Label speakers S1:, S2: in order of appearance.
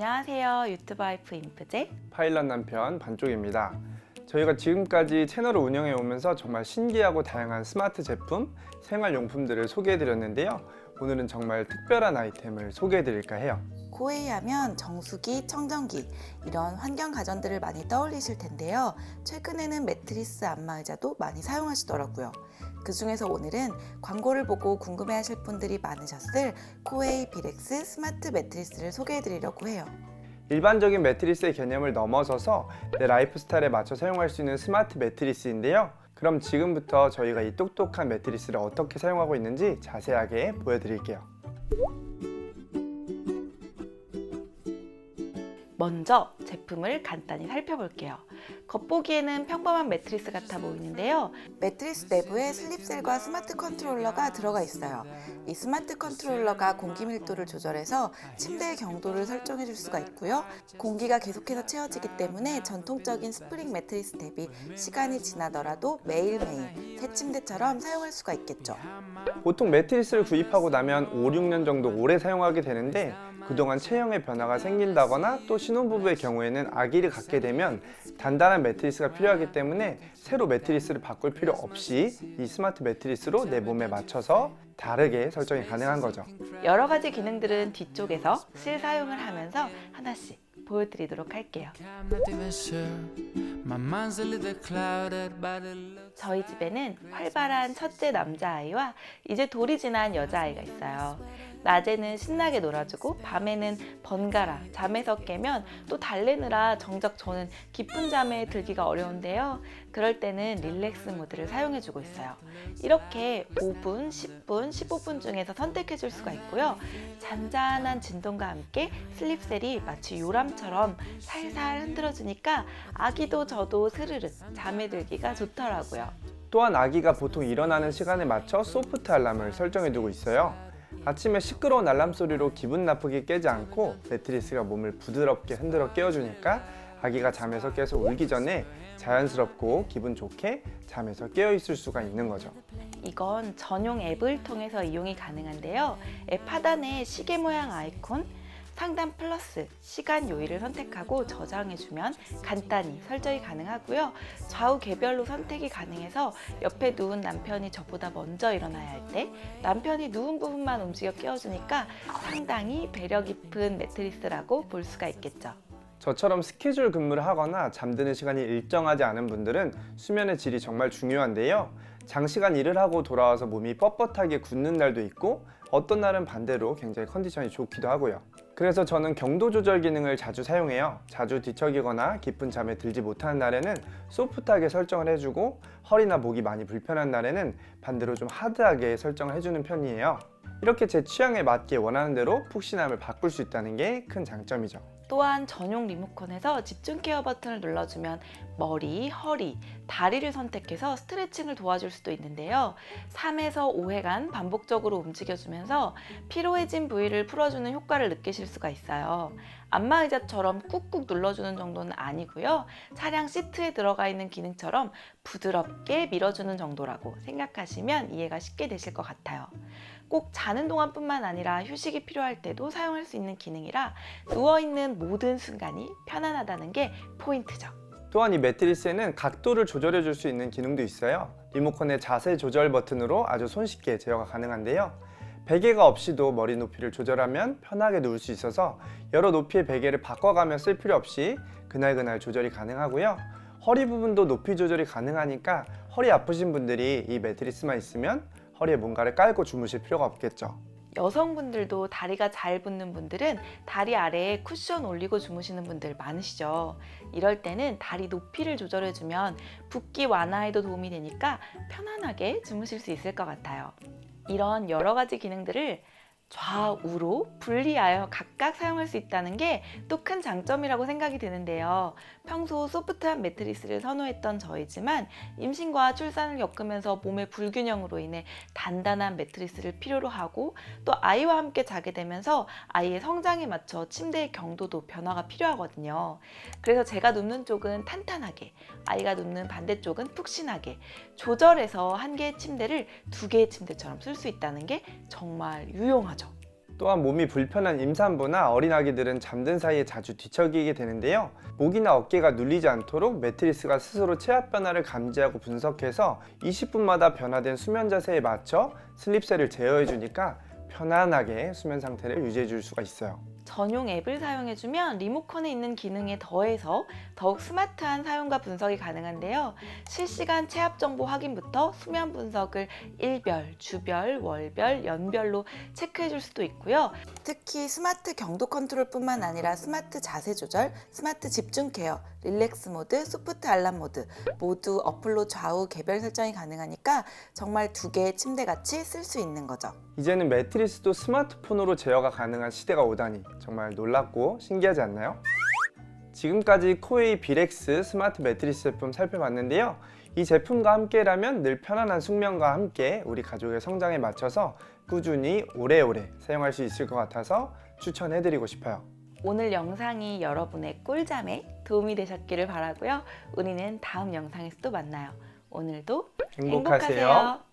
S1: 안녕하세요. 유튜브 와이프 인프제.
S2: 파일럿 남편 반쪽입니다. 저희가 지금까지 채널을 운영해 오면서 정말 신기하고 다양한 스마트 제품, 생활용품들을 소개해 드렸는데요. 오늘은 정말 특별한 아이템을 소개해 드릴까 해요.
S1: 코웨이 하면 정수기, 청정기 이런 환경 가전들을 많이 떠올리실 텐데요. 최근에는 매트리스 안마 의자도 많이 사용하시더라고요. 그 중에서 오늘은 광고를 보고 궁금해하실 분들이 많으셨을 코웨이 비렉스 스마트 매트리스를 소개해 드리려고 해요.
S2: 일반적인 매트리스의 개념을 넘어서서 내 라이프 스타일에 맞춰 사용할 수 있는 스마트 매트리스인데요. 그럼 지금부터 저희가 이 똑똑한 매트리스를 어떻게 사용하고 있는지 자세하게 보여드릴게요.
S1: 먼저 제품을 간단히 살펴볼게요. 겉보기에는 평범한 매트리스 같아 보이는데요. 매트리스 내부에 슬립셀과 스마트 컨트롤러가 들어가 있어요. 이 스마트 컨트롤러가 공기 밀도를 조절해서 침대의 경도를 설정해 줄 수가 있고요. 공기가 계속해서 채워지기 때문에 전통적인 스프링 매트리스 대비 시간이 지나더라도 매일매일 새 침대처럼 사용할 수가 있겠죠.
S2: 보통 매트리스를 구입하고 나면 5, 6년 정도 오래 사용하게 되는데 그동안 체형의 변화가 생긴다거나 또 신혼부부의 경우에는 아기를 갖게 되면 단단한 매트리스가 필요하기 때문에 새로 매트리스를 바꿀 필요 없이 이 스마트 매트리스로 내 몸에 맞춰서 다르게 설정이 가능한 거죠.
S1: 여러 가지 기능들은 뒤쪽에서 실사용을 하면서 하나씩 보여드리도록 할게요. 저희 집에는 활발한 첫째 남자아이와 이제 돌이 지난 여자아이가 있어요. 낮에는 신나게 놀아주고 밤에는 번갈아 잠에서 깨면 또 달래느라 정작 저는 깊은 잠에 들기가 어려운데요. 그럴 때는 릴렉스 모드를 사용해 주고 있어요. 이렇게 5분, 10분, 15분 중에서 선택해 줄 수가 있고요. 잔잔한 진동과 함께 슬립셀이 마치 요람처럼 살살 흔들어 주니까 아기도 저도 스르르 잠에 들기가 좋더라고요.
S2: 또한 아기가 보통 일어나는 시간에 맞춰 소프트 알람을 설정해 두고 있어요. 아침에 시끄러운 알람 소리로 기분 나쁘게 깨지 않고 매트리스가 몸을 부드럽게 흔들어 깨워주니까 아기가 잠에서 깨서 울기 전에 자연스럽고 기분 좋게 잠에서 깨어 있을 수가 있는 거죠.
S1: 이건 전용 앱을 통해서 이용이 가능한데요. 앱 하단에 시계 모양 아이콘, 상단 플러스, 시간 요일을 선택하고 저장해주면 간단히 설정이 가능하고요. 좌우 개별로 선택이 가능해서 옆에 누운 남편이 저보다 먼저 일어나야 할 때 남편이 누운 부분만 움직여 깨워주니까 상당히 배려 깊은 매트리스라고 볼 수가 있겠죠.
S2: 저처럼 스케줄 근무를 하거나 잠드는 시간이 일정하지 않은 분들은 수면의 질이 정말 중요한데요. 장시간 일을 하고 돌아와서 몸이 뻣뻣하게 굳는 날도 있고 어떤 날은 반대로 굉장히 컨디션이 좋기도 하고요. 그래서 저는 경도 조절 기능을 자주 사용해요. 자주 뒤척이거나 깊은 잠에 들지 못하는 날에는 소프트하게 설정을 해주고 허리나 목이 많이 불편한 날에는 반대로 좀 하드하게 설정을 해주는 편이에요. 이렇게 제 취향에 맞게 원하는 대로 푹신함을 바꿀 수 있다는 게 큰 장점이죠.
S1: 또한 전용 리모컨에서 집중 케어 버튼을 눌러주면 머리, 허리, 다리를 선택해서 스트레칭을 도와줄 수도 있는데요. 3에서 5회간 반복적으로 움직여주면서 피로해진 부위를 풀어주는 효과를 느끼실 수가 있어요. 안마의자처럼 꾹꾹 눌러주는 정도는 아니고요. 차량 시트에 들어가 있는 기능처럼 부드럽게 밀어주는 정도라고 생각하시면 이해가 쉽게 되실 것 같아요. 꼭 자는 동안뿐만 아니라 휴식이 필요할 때도 사용할 수 있는 기능이라 누워있는 모든 순간이 편안하다는 게 포인트죠.
S2: 또한 이 매트리스에는 각도를 조절해 줄 수 있는 기능도 있어요. 리모컨의 자세 조절 버튼으로 아주 손쉽게 제어가 가능한데요. 베개가 없이도 머리 높이를 조절하면 편하게 누울 수 있어서 여러 높이의 베개를 바꿔가며 쓸 필요 없이 그날그날 조절이 가능하고요. 허리 부분도 높이 조절이 가능하니까 허리 아프신 분들이 이 매트리스만 있으면 허리에 뭔가를 깔고 주무실 필요가 없겠죠.
S1: 여성분들도 다리가 잘 붙는 분들은 다리 아래에 쿠션 올리고 주무시는 분들 많으시죠. 이럴 때는 다리 높이를 조절해주면 붓기 완화에도 도움이 되니까 편안하게 주무실 수 있을 것 같아요. 이런 여러 가지 기능들을 좌우로 분리하여 각각 사용할 수 있다는 게 또 큰 장점이라고 생각이 드는데요. 평소 소프트한 매트리스를 선호했던 저이지만 임신과 출산을 겪으면서 몸의 불균형으로 인해 단단한 매트리스를 필요로 하고 또 아이와 함께 자게 되면서 아이의 성장에 맞춰 침대의 경도도 변화가 필요하거든요. 그래서 제가 눕는 쪽은 탄탄하게, 아이가 눕는 반대쪽은 푹신하게 조절해서 한 개의 침대를 두 개의 침대처럼 쓸 수 있다는 게 정말 유용하죠.
S2: 또한 몸이 불편한 임산부나 어린 아기들은 잠든 사이에 자주 뒤척이게 되는데요. 목이나 어깨가 눌리지 않도록 매트리스가 스스로 체압 변화를 감지하고 분석해서 20분마다 변화된 수면 자세에 맞춰 슬립셀을 제어해 주니까 편안하게 수면 상태를 유지해 줄 수가 있어요.
S1: 전용 앱을 사용해주면 리모컨에 있는 기능에 더해서 더욱 스마트한 사용과 분석이 가능한데요. 실시간 체압 정보 확인부터 수면 분석을 일별, 주별, 월별, 연별로 체크해줄 수도 있고요. 특히 스마트 경도 컨트롤뿐만 아니라 스마트 자세 조절, 스마트 집중 케어, 릴렉스 모드, 소프트 알람 모드 모두 어플로 좌우 개별 설정이 가능하니까 정말 두 개의 침대 같이 쓸 수 있는 거죠.
S2: 이제는 매트리스도 스마트폰으로 제어가 가능한 시대가 오다니 정말 놀랍고 신기하지 않나요? 지금까지 코웨이 비렉스 스마트 매트리스 제품 살펴봤는데요. 이 제품과 함께라면 늘 편안한 숙면과 함께 우리 가족의 성장에 맞춰서 꾸준히 오래오래 사용할 수 있을 것 같아서 추천해드리고 싶어요.
S1: 오늘 영상이 여러분의 꿀잠에 도움이 되셨기를 바라고요. 우리는 다음 영상에서 또 만나요. 오늘도
S2: 행복하세요.
S1: 행복하세요.